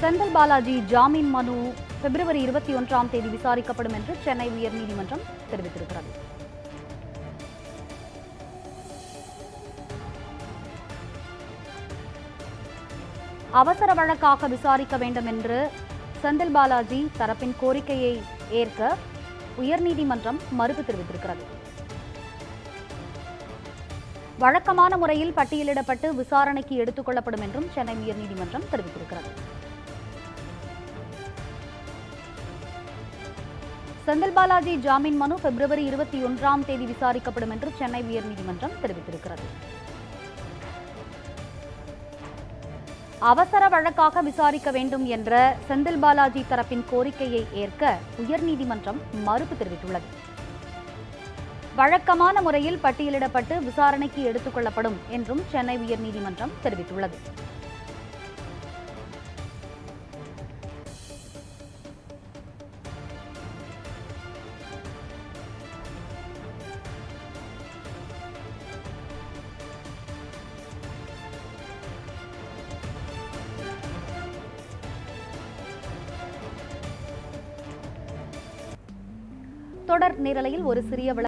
செந்தில் பாலாஜி ஜாமீன் மனு பிப்ரவரி இருபத்தி ஒன்றாம் தேதி விசாரிக்கப்படும் என்று சென்னை உயர்நீதிமன்றம் தெரிவித்திருக்கிறது. அவசர வழக்காக விசாரிக்க வேண்டும் என்று செந்தில் பாலாஜி தரப்பின் கோரிக்கையை ஏற்க உயர்நீதிமன்றம் மறுப்பு தெரிவித்திருக்கிறது. வழக்கமான முறையில் பட்டியலிடப்பட்டு விசாரணைக்கு எடுத்துக் கொள்ளப்படும் என்றும் சென்னை உயர்நீதிமன்றம் தெரிவித்திருக்கிறது. செந்தில் பாலாஜி ஜாமீன் மனு பிப்ரவரி இருபத்தி ஒன்றாம் தேதி விசாரிக்கப்படும் என்று சென்னை உயர்நீதிமன்றம் தெரிவித்திருக்கிறது. அவசர வழக்காக விசாரிக்க வேண்டும் என்ற செந்தில் பாலாஜி தரப்பின் கோரிக்கையை ஏற்க உயர்நீதிமன்றம் மறுப்பு தெரிவித்துள்ளது. வழக்கமான முறையில் பட்டியலிடப்பட்டு விசாரணைக்கு எடுத்துக் கொள்ளப்படும் என்றும் சென்னை உயர்நீதிமன்றம் தெரிவித்துள்ளது. தொடர் நிரலையில் ஒரு சிறிய